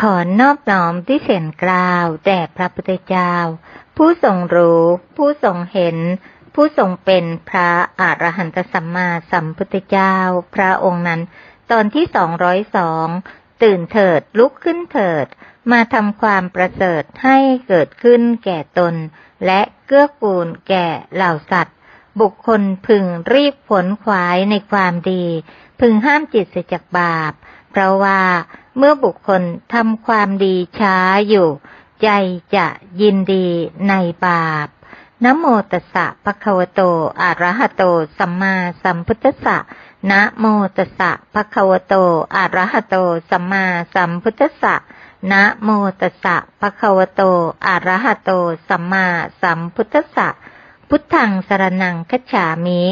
ขอนอบน้อมที่เสียงกล่าวแด่พระพุทธเจ้า ผู้ทรงรู้ ผู้ทรงเห็น ผู้ทรงเป็นพระอรหันตสัมมาสัมพุทธเจ้า พระองค์นั้น ตอนที่สองร้อยสองตื่นเถิดลุกขึ้นเถิด มาทำความประเสริฐให้เกิดขึ้นแก่ตน และเกื้อกูลแก่เหล่าสัตว์ บุคคลพึงรีบผลขวายในความดี พึงห้ามจิตเสียจากบาป เพราะว่า เมื่อบุคคลทำความดีช้าอยู่ ใจจะยินดีในบาปนะโมตัสสะภะคะวะโตอะระหะโต สัมมาสัมพุทธัสสะนะโมตัสสะภะคะวะโตอะระหะโต สัมมาสัมพุทธัสสะนะโมตัสสะภะคะวะโตอะระหะโต สัมมาสัมพุทธัสสะ พุทธังสรนังคัจฉามิ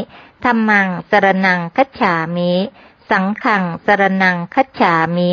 ธัมมังสรนังคัจฉามิ สังฆังสรนังคัจฉามิ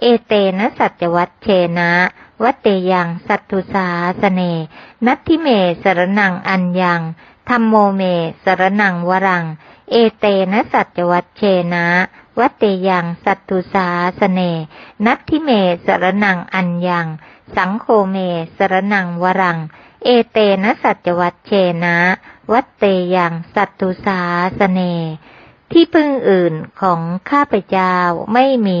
เอเตนะสัจวัตเชนะวัตเตยัง สัตตุสาสเน นัตทิเมสรนังอัญญังธรรมโมเมสรนังวรัง เอเตนะสัจวัตเชนะวัตเตยังสัตตุสาสเน นัตทิเมสรนังอัญญัง สังโฆเมสรนังวรัง เอเตนะสัจวัตเชนะ วัตเตยังสัตตุสาสเน ที่พึ่งอื่นของข้าพเจ้าไม่มี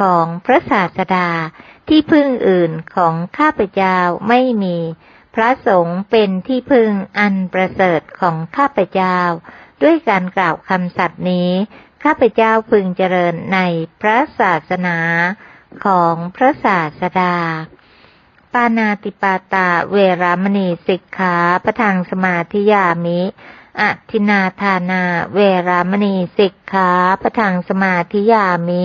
ของพระศาสดาที่พึ่งอื่นของข้าพเจ้าไม่มี พระสงฆ์เป็นที่พึ่งอันประเสริฐของข้าพเจ้า ด้วยการกล่าวคำสัตย์นี้ ข้าพเจ้าพึงเจริญในพระศาสนาของพระศาสดา ปานาติปาตาเวรามณีสิกขาประทังสมาธิยามิอทินาทานา เวรามณีสิกขาประทังสมาธิยามิ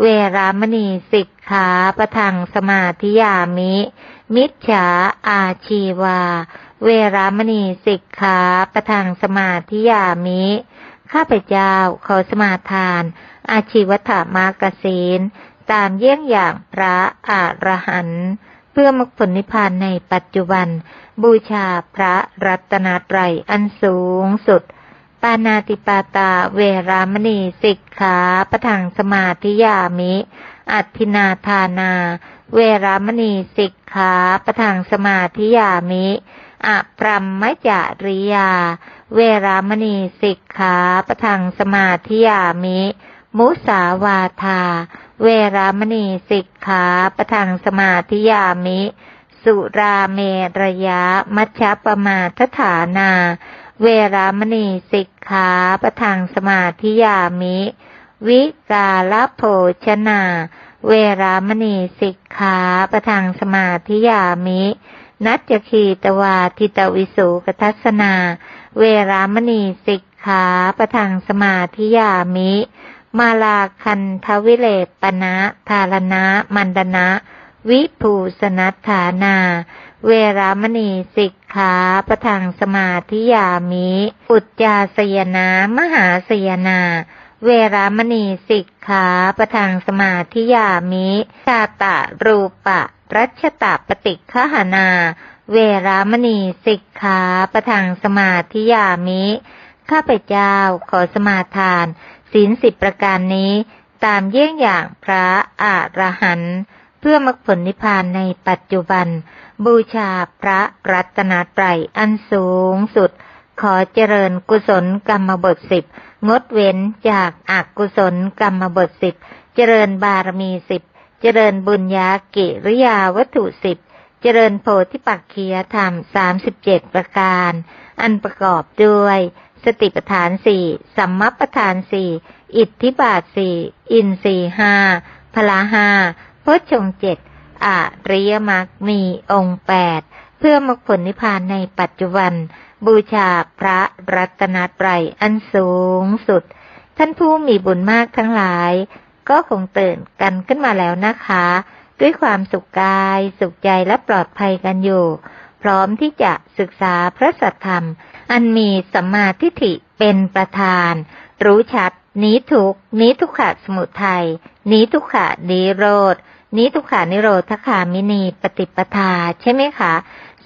เวรามณีสิกขาประทังสมาธิยามิ มิจฉาอาชีวา เวรามณีสิกขาประทังสมาธิยามิ ข้าพเจ้าขอสมาทาน อาชีวถามากศีลตามเยี่ยงอย่างพระอรหันต์เพื่อมรรคผลนิพพานในปัจจุบัน บูชาพระรัตนตรัยอันสูงสุด ปานาติปาตาเวรามณีสิกขาปทังสมาธิยามิ อัตถินาทานา เวรามณีสิกขาปทังสมาธิยามิอะพรัมมจาริยา เวรามณีสิกขาปทังสมาธิยามิ มุสาวาทา เวรามณีสิกขาปทังสมาธิยามิ สุราเมรยะมัชฌปมาทฐานา เวรามณีสิกขาประทังสมาธิยามิ วิกาลโภชนา เวรามณีสิกขาประทังสมาธิยามิ นัจจคีตวาทิตวิสุกทัสนา เวรามณีสิกขาประทังสมาธิยามิ มาลาคันทวิเลปนะทารณะมันดนะ วิภูสนัฏฐานา เวรามณีสิกขาประทังสมาธิยามิ อุจจาสยนามหาสยนา เวรามณีสิกขาประทังสมาธิยามิชาตะรูปะ รัชตะปฏิฆหานา เวรามณีสิกขาประทังสมาธิยามิ ข้าพเจ้าขอสมาทานศีลสิบประการนี้ ตามเยี่ยงอย่างพระอระหันต์เพื่อมรรคผลนิพพานในปัจจุบัน บูชาพระรัตนตรัยอันสูงสุด ขอเจริญกุศลกรรมบทสิบงดเว้นจากอากุศลกรรมบทสิบเจริญบารมีสิบเจริญบุญญากิริยาวัตถุสิบเจริญโพธิปักคียธรรมสามสิบเจ็ดประการ อันประกอบด้วย สติปัฏฐานสี่สัมมัปปทานสี่อิทธิบาทสี่อินทรีห้าพละห้าพจชงเจ็ด อาริยมรรคมีองค์แปดเพื่อมรรคผลนิพพานในปัจจุบัน บูชาพระรัตนตรัยอันสูงสุด ท่านผู้มีบุญมากทั้งหลาย ก็คงตื่นกันขึ้นมาแล้วนะคะ ด้วยความสุขกายสุขใจและปลอดภัยกันอยู่ พร้อมที่จะศึกษาพระสัทธรรม อันมีสัมมาทิฏฐิเป็นประธาน รู้ชัดนี้ทุกนี้ทุกขะสมุทัยนี้ทุกขะนิโรธ นี้ทุกขานิโรธคามินีปฏิปทาใช่ไหมคะ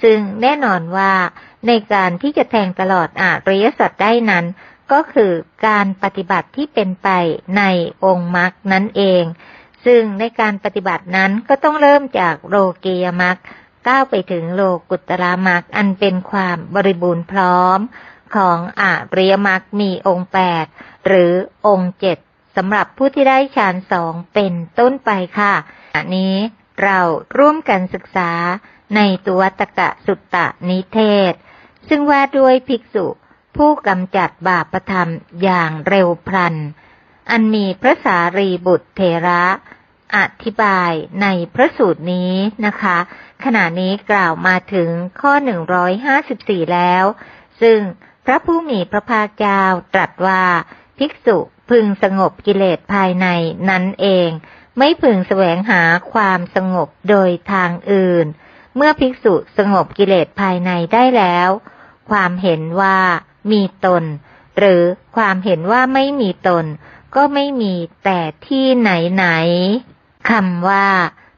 ซึ่งแน่นอนว่าในการที่จะแทงตลอดอริยสัจได้นั้น ก็คือการปฏิบัติที่เป็นไปในองค์มรรคนั่นเอง ซึ่งในการปฏิบัตินั้นก็ต้องเริ่มจากโลกียมรรคก้าวไปถึงโลกุตระมรรคอันเป็นความบริบูรณ์พร้อมของอริยมรรคมีองค์แปดหรือองค์เจ็ด สำหรับผู้ที่ได้ฌานสองเป็นต้นไปค่ะอันนี้เราร่วมกันศึกษาในตัววัตกะสุตตะนิเทศ ซึ่งว่าด้วยภิกษุผู้กำจัดบาปธรรมอย่างเร็วพลัน อันมีพระสารีบุตรเทระ อธิบายในพระสูตรนี้นะคะ ขณะนี้กล่าวมาถึงข้อ 154 แล้ว ซึ่งพระผู้มีพระภาคเจ้าตรัสว่าภิกษุ พึงสงบกิเลสภายในนั้นเอง ไม่พึงแสวงหาความสงบโดยทางอื่น เมื่อภิกษุสงบกิเลสภายในได้แล้ว ความเห็นว่ามีตน หรือความเห็นว่าไม่มีตน ก็ไม่มีแต่ที่ไหนไหนคำว่า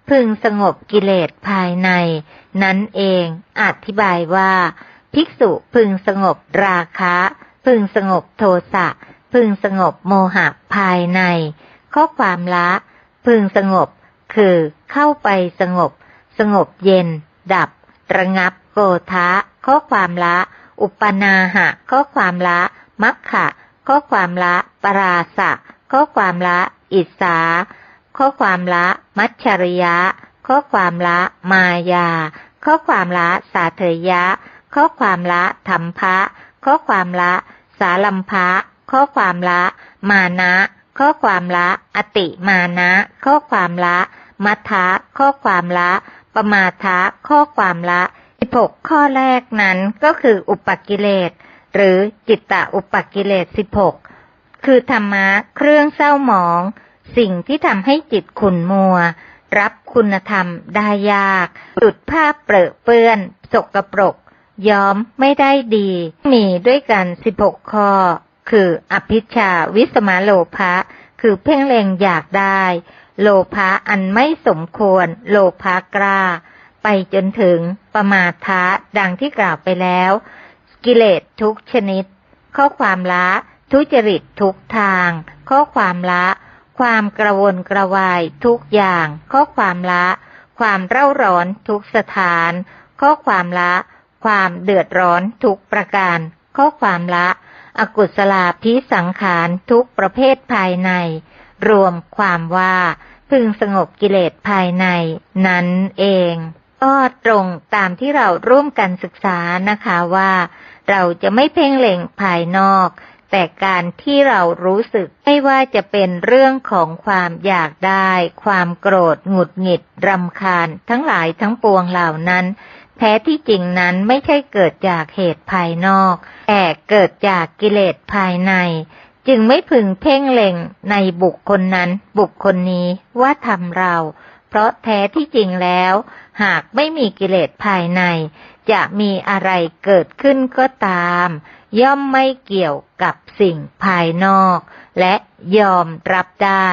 พึงสงบกิเลสภายใน นั้นเอง อธิบายว่า ภิกษุพึงสงบราคะ พึงสงบโทสะ พึงสงบโมหะภายใน ข้อความละ พึงสงบ คือเข้าไปสงบ สงบเย็น ดับ ระงับโกทะข้อความละ อุปนาหะ ข้อความละ มัคคะข้อความละ ปราสะ ข้อความละ อิสา ข้อความละ มัชชริยะ ข้อความละ มายา ข้อความละ สาเถยะ ข้อความละธรรมภะข้อความละ สาลัมภะ ข้อความละ มานะ ข้อความละ อติมานะ ข้อความละมัทธะข้อความละปมาทะข้อความละสิบหกข้อแรกนั้นก็คืออุปกิเลส หรือจิตตะอุปกิเลสสิบหกคือธรรมะเครื่องเศร้าหมอง สิ่งที่ทำให้จิตขุ่นมัว รับคุณธรรมได้ยากจุดภาพเปรอะเปื้อนสกปรกย้อมไม่ได้ดี มีด้วยกันสิบหกข้อ คืออภิชาวิสมาโลภะคือเพ่งเล็งอยากได้ โลภะอันไม่สมควร โลภะกล้า ไปจนถึงประมาทะดังที่กล่าวไปแล้ว กิเลสทุกชนิด ข้อความละทุจริตทุกทาง ข้อความละ ความกระวนกระวายทุกอย่าง ข้อความละ ความเร่าร้อนทุกสถาน ข้อความละ ความเดือดร้อนทุกประการ ข้อความละ อกุศลาพิสังขารทุกประเภทภายใน รวมความว่าพึงสงบกิเลสภายในนั้นเองก็ตรงตามที่เราร่วมกันศึกษานะคะว่า เราจะไม่เพ่งเล็งภายนอก แต่การที่เรารู้สึกไม่ว่าจะเป็นเรื่องของความอยากได้ ความโกรธ หงุดหงิด รำคาญ ทั้งหลายทั้งปวงเหล่านั้น แท้ที่จริงนั้นไม่ใช่เกิดจากเหตุภายนอก แต่เกิดจากกิเลสภายใน จึงไม่พึงเพ่งเล็งในบุคคลนั้น บุคคลนี้ว่าทำเรา เพราะแท้ที่จริงแล้ว หากไม่มีกิเลสภายใน จะมีอะไรเกิดขึ้นก็ตาม ย่อมไม่เกี่ยวกับสิ่งภายนอก และยอมรับได้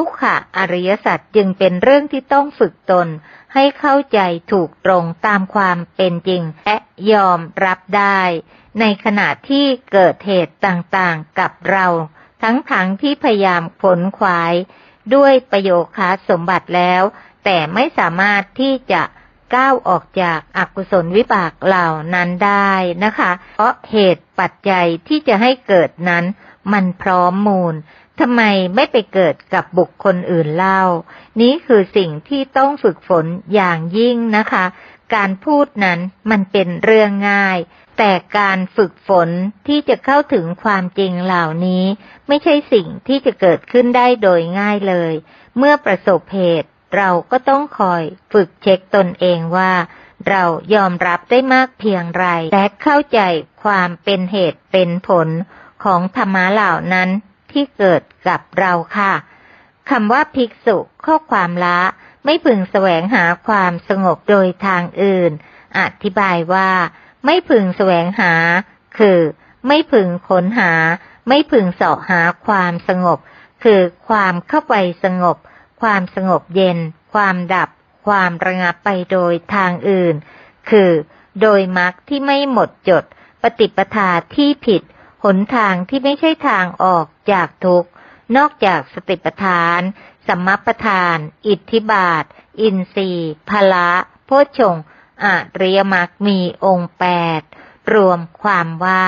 ทุกขะอริยสัจจึงเป็นเรื่องที่ต้องฝึกตน ให้เข้าใจถูกตรงตามความเป็นจริง และยอมรับได้ ในขณะที่เกิดเหตุต่างๆกับเรา ทั้งทั้งที่พยายามขนขวาย ด้วยประโยคาสมบัติแล้ว แต่ไม่สามารถที่จะก้าวออกจากอากุศลวิบากเหล่านั้นได้นะคะ เพราะเหตุปัจจัยที่จะให้เกิดนั้น มันพร้อมมูล ทำไมไม่ไปเกิดกับบุคคลอื่นเล่า นี้คือสิ่งที่ต้องฝึกฝนอย่างยิ่งนะคะ การพูดนั้นมันเป็นเรื่องง่าย แต่การฝึกฝนที่จะเข้าถึงความจริงเหล่านี้ ไม่ใช่สิ่งที่จะเกิดขึ้นได้โดยง่ายเลย เมื่อประสบเหตุเราก็ต้องคอยฝึกเช็คตนเองว่าเรายอมรับได้มากเพียงไรและเข้าใจความเป็นเหตุเป็นผลของธรรมะเหล่านั้น ที่เกิดกับเราค่ะคำว่าภิกษุข้อความละไม่พึงแสวงหาความสงบโดยทางอื่น อธิบายว่า ไม่พึงแสวงหา คือ ไม่พึงค้นหา ไม่พึงเสาะหาความสงบ คือความเข้าไปสงบ ความสงบเย็น ความดับ ความระงับไปโดยทางอื่น คือ โดยมรรคที่ไม่หมดจด ปฏิปทาที่ผิด หนทางที่ไม่ใช่ทางออกจากทุกข์ นอกจากสติปัฏฐาน สัมมาปทาน อิทธิบาท อินทรีย์พละโพชฌงค์อริยมรรคมีองค์แปด รวมความว่า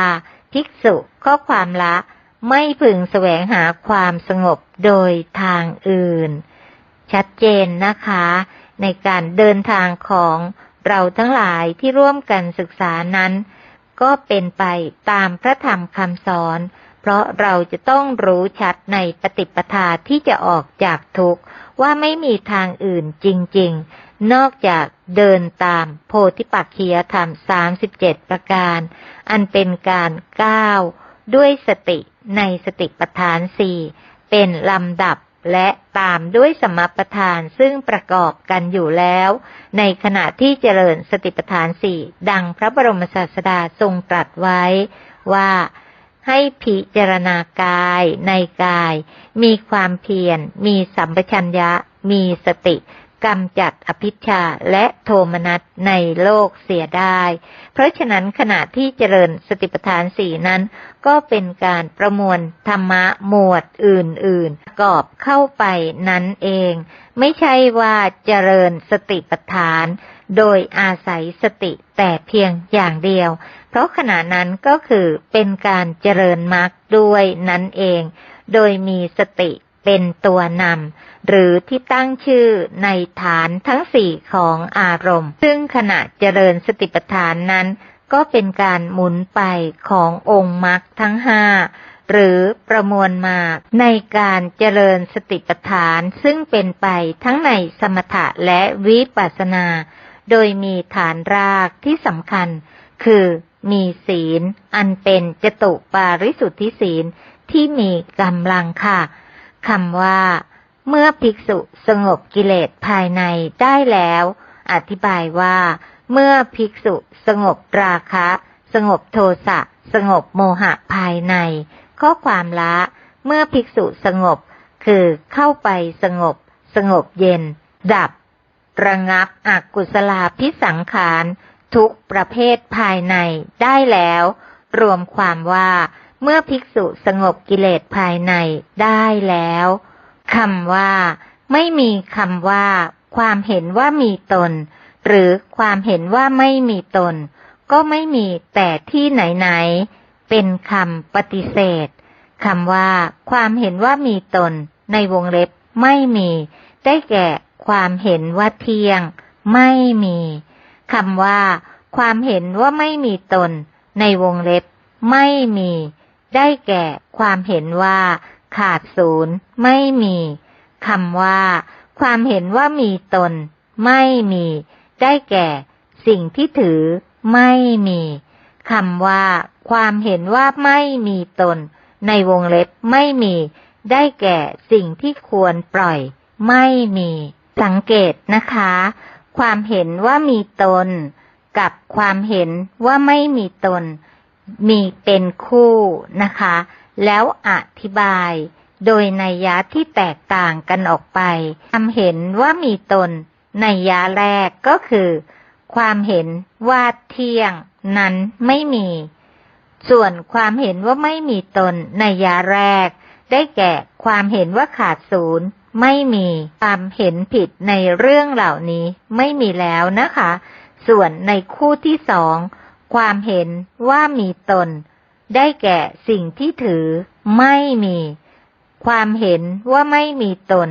ภิกษุข้อความละไม่พึงแสวงหาความสงบโดยทางอื่น ชัดเจนนะคะ ในการเดินทางของเราทั้งหลายที่ร่วมกันศึกษานั้น ก็เป็นไปตามพระธรรมคำสอน เพราะเราจะต้องรู้ชัดในปฏิปทาที่จะออกจากทุกข์ว่าไม่มีทางอื่นจริง ๆ นอกจากเดินตามโพธิปักขียธรรม 37 ประการ อันเป็นการก้าวด้วยสติในสติปัฏฐานสี่เป็นลำดับ และตามด้วยสมปทานซึ่งประกอบกันอยู่แล้ว ในขณะที่เจริญสติปัฏฐานสี่ดังพระบรมศาสดาทรงตรัสไว้ว่าให้พิจารณากายในกาย มีความเพียรมีสัมปชัญญะ มีสติ กำจัดอภิชาและโทมนัสในโลกเสียได้ เพราะฉะนั้นขณะที่เจริญสติปัฏฐานสี่นั้น ก็เป็นการประมวลธรรมะหมวดอื่นๆประกอบเข้าไปนั้นเอง ไม่ใช่ว่าเจริญสติปัฏฐาน โดยอาศัยสติแต่เพียงอย่างเดียว เพราะขณะนั้นก็คือเป็นการเจริญมรรคด้วยนั่นเอง โดยมีสติ เป็นตัวนำหรือที่ตั้งชื่อในฐานทั้งสี่ของอารมณ์ ซึ่งขณะเจริญสติปัฏฐานนั้น ก็เป็นการหมุนไปขององค์มรรคทั้งห้าหรือประมวลมาในการเจริญสติปัฏฐานซึ่งเป็นไปทั้งในสมถะและวิปัสสนา โดยมีฐานรากที่สำคัญ คือมีศีล อันเป็นจตุปาริสุทธิศีลที่มีกำลังค่ะ คำว่า เมื่อภิกษุสงบกิเลสภายในได้แล้ว อธิบายว่า เมื่อภิกษุสงบราคะ สงบโทสะสงบโมหะภายใน ข้อความละ เมื่อภิกษุสงบ คือเข้าไปสงบ สงบเย็น ดับ ระงับอกุศลาพิสังขาร ทุกประเภทภายในได้แล้ว รวมความว่า เมื่อภิกษุสงบกิเลสภายในได้แล้วคำว่า ไม่มีคำว่า ความเห็นว่ามีตน หรือความเห็นว่าไม่มีตน ก็ไม่มีแต่ที่ไหนๆเป็นคำปฏิเสธคำว่า ความเห็นว่ามีตน ในวงเล็บไม่มี ได้แก่ความเห็นว่าเที่ยง ไม่มีคำว่า ความเห็นว่าไม่มีตน ในวงเล็บ ไม่มี ได้แก่ความเห็นว่า ขาดศูนย์ไม่มีคำว่า ความเห็นว่ามีตน ไม่มี ได้แก่ สิ่งที่ถือ ไม่มีคำว่า ความเห็นว่าไม่มีตน ในวงเล็บไม่มี ได้แก่สิ่งที่ควรปล่อย ไม่มี สังเกตนะคะ ความเห็นว่ามีตน กับความเห็นว่าไม่มีตน มีเป็นคู่นะคะ แล้วอธิบายโดยนัยยะที่แตกต่างกันออกไปทำเห็นว่ามีตนนัยยะแรกก็คือ ความเห็นว่าเที่ยงนั้นไม่มี ส่วนความเห็นว่าไม่มีตนในยาแรก ได้แก่ความเห็นว่าขาดศูนย์ไม่มีความเห็นผิดในเรื่องเหล่านี้ไม่มีแล้วนะคะ ส่วนในคู่ที่สอง ความเห็นว่ามีตน ได้แก่สิ่งที่ถือ ไม่มี ความเห็นว่าไม่มีตน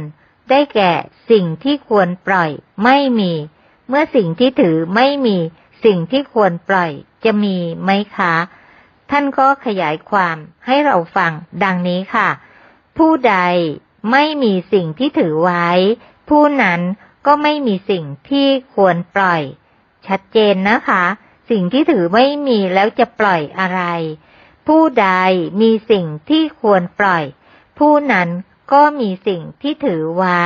ได้แก่สิ่งที่ควรปล่อย ไม่มี เมื่อสิ่งที่ถือไม่มี สิ่งที่ควรปล่อย จะมีไหมคะ ท่านก็ขยายความให้เราฟังดังนี้ค่ะ ผู้ใดไม่มีสิ่งที่ถือไว้ ผู้นั้นก็ไม่มีสิ่งที่ควรปล่อย ชัดเจนนะคะ สิ่งที่ถือไม่มีแล้วจะปล่อยอะไร ผู้ใดมีสิ่งที่ควรปล่อย ผู้นั้นก็มีสิ่งที่ถือไว้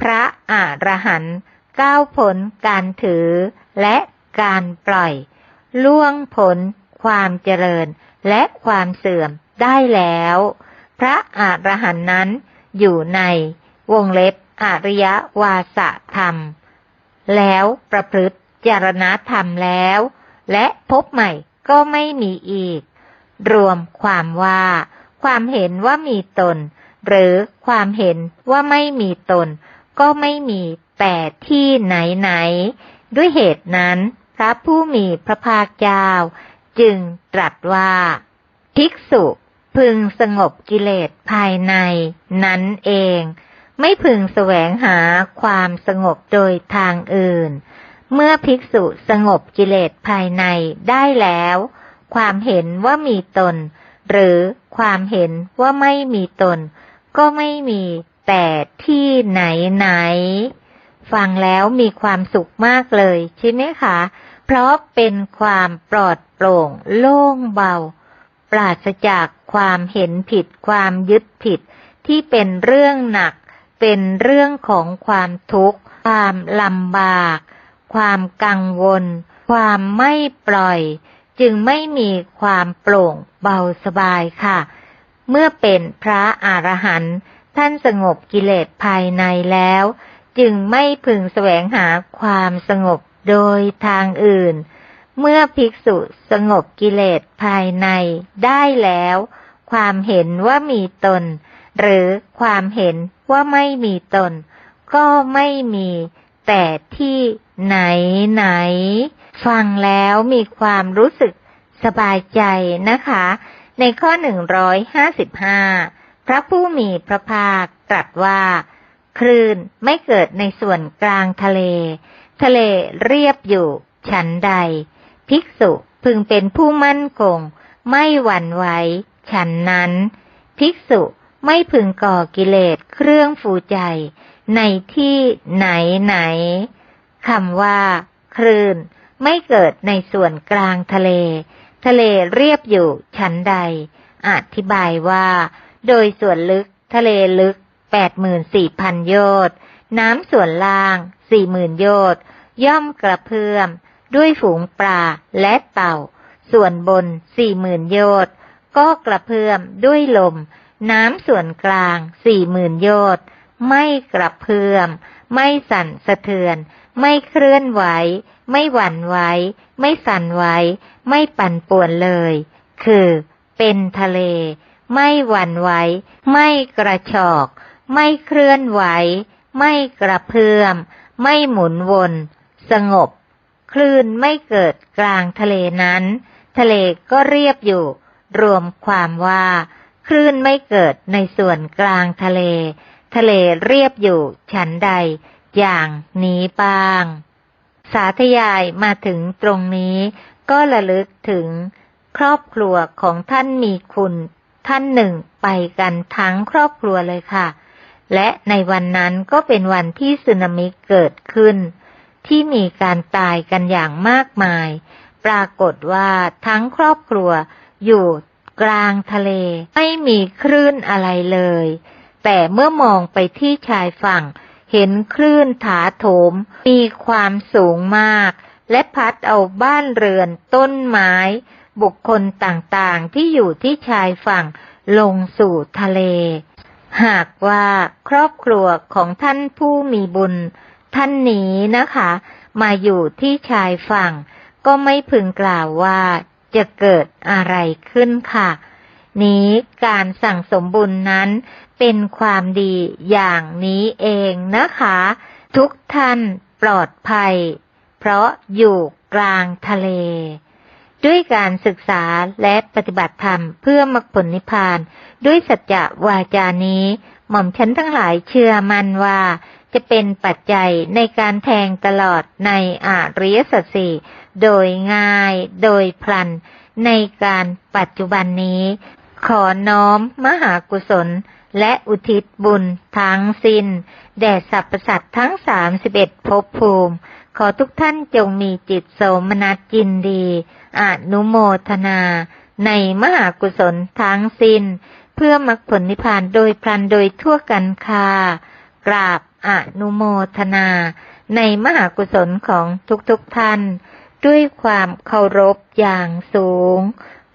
พระอรหันต์ก้าวพ้นการถือและการปล่อย ล่วงพ้นความเจริญและความเสื่อมได้แล้ว พระอรหันต์นั้นอยู่ในวงเล็บอริยวาสธรรม แล้วประพฤติ จารณธรรมแล้ว และพบใหม่ก็ไม่มีอีก รวมความว่า ความเห็นว่ามีตน หรือความเห็นว่าไม่มีตน ก็ไม่มีแต่ที่ไหนไหน ด้วยเหตุนั้นพระผู้มีพระภาคเจ้า จึงตรัสว่า ภิกษุพึงสงบกิเลสภายในนั้นเอง ไม่พึงแสวงหาความสงบโดยทางอื่น เมื่อภิกษุสงบกิเลสภายในได้แล้ว ความเห็นว่ามีตน หรือความเห็นว่าไม่มีตน ก็ไม่มีแต่ที่ไหนไหน ฟังแล้วมีความสุขมากเลยใช่ไหมคะ เพราะเป็นความปลอดโปร่งโล่งเบา ปราศจากความเห็นผิดความยึดผิด ที่เป็นเรื่องหนัก เป็นเรื่องของความทุกข์ ความลำบาก ความกังวล ความไม่ปล่อย จึงไม่มีความโปร่งเบาสบายค่ะ เมื่อเป็นพระอรหันต์ท่านสงบกิเลสภายในแล้ว จึงไม่พึงแสวงหาความสงบโดยทางอื่น เมื่อภิกษุสงบกิเลสภายในได้แล้ว ความเห็นว่ามีตน หรือความเห็นว่าไม่มีตน ก็ไม่มีแต่ที่ ไหนไหน ฟังแล้วมีความรู้สึกสบายใจนะคะ ในข้อ 155 พระผู้มีพระภาคตรัสว่า คลื่นไม่เกิดในส่วนกลางทะเล ทะเลเรียบอยู่ฉันใด ภิกษุพึงเป็นผู้มั่นคง ไม่หวั่นไหวฉันนั้น ภิกษุไม่พึงก่อกิเลสเครื่องฟูใจ ในที่ไหนไหน คำว่า คลื่น ไม่เกิดในส่วนกลางทะเล ทะเลเรียบอยู่ชั้นใด อธิบายว่า โดยส่วนลึกทะเลลึก 84,000 โยชน์ น้ำส่วนล่าง 40,000 โยชน์ ย่อมกระเพื่อม ด้วยฝูงปลาและเต่า ส่วนบน 40,000 โยชน์ ก็กระเพื่อมด้วยลม น้ำส่วนกลาง 40,000 โยชน์ ไม่กระเพื่อม ไม่สั่นสะเทือน ไม่เคลื่อนไหว ไม่หวั่นไหว ไม่สั่นไหว ไม่ปั่นป่วนเลย คือ เป็นทะเล ไม่หวั่นไหว ไม่กระชอก ไม่เคลื่อนไหว ไม่กระเพื่อม ไม่หมุนวน สงบ คลื่นไม่เกิดกลางทะเลนั้น ทะเลก็เรียบอยู่ รวมความว่า คลื่นไม่เกิดในส่วนกลางทะเล ทะเลเรียบอยู่ฉันใด อย่างนี้บ้าง สาธยายมาถึงตรงนี้ ก็ระลึกถึงครอบครัวของท่านมีคุณท่านหนึ่งไปกันทั้งครอบครัวเลยค่ะ และในวันนั้นก็เป็นวันที่สึนามิเกิดขึ้น ที่มีการตายกันอย่างมากมาย ปรากฏว่าทั้งครอบครัวอยู่กลางทะเล ไม่มีคลื่นอะไรเลย แต่เมื่อมองไปที่ชายฝั่ง เห็นคลื่นถาโถมมีความสูงมาก และพัดเอาบ้านเรือนต้นไม้ บุคคลต่างๆที่อยู่ที่ชายฝั่งลงสู่ทะเล หากว่าครอบครัวของท่านผู้มีบุญ ท่านนี้นะคะ มาอยู่ที่ชายฝั่ง ก็ไม่พึงกล่าวว่าจะเกิดอะไรขึ้นค่ะ นี้การสั่งสมบุญนั้น เป็นความดีอย่างนี้เองนะคะ ทุกท่านปลอดภัย เพราะอยู่กลางทะเล ด้วยการศึกษาและปฏิบัติธรรมเพื่อมรรคผลนิพพาน ด้วยสัจจะวาจานี้ หม่อมฉันทั้งหลายเชื่อมั่นว่า จะเป็นปัจจัยในการแทงตลอดในอาริยสัจสี่โดยง่ายโดยพลัน ในการปัจจุบันนี้ ขอน้อมมหากุศล และอุทิศบุญทั้งสิ้น แด่สรรพสัตว์ทั้งสามสิบเอ็ดภพภูมิ ขอทุกท่านจงมีจิตโสมนัสยินดีอนุโมทนา ในมหากุศลทั้งสิ้น เพื่อมรรคผลนิพพานโดยพลันโดยทั่วกันคากราบอนุโมทนา ในมหากุศลของทุกๆทท่าน ด้วยความเคารพอย่างสูง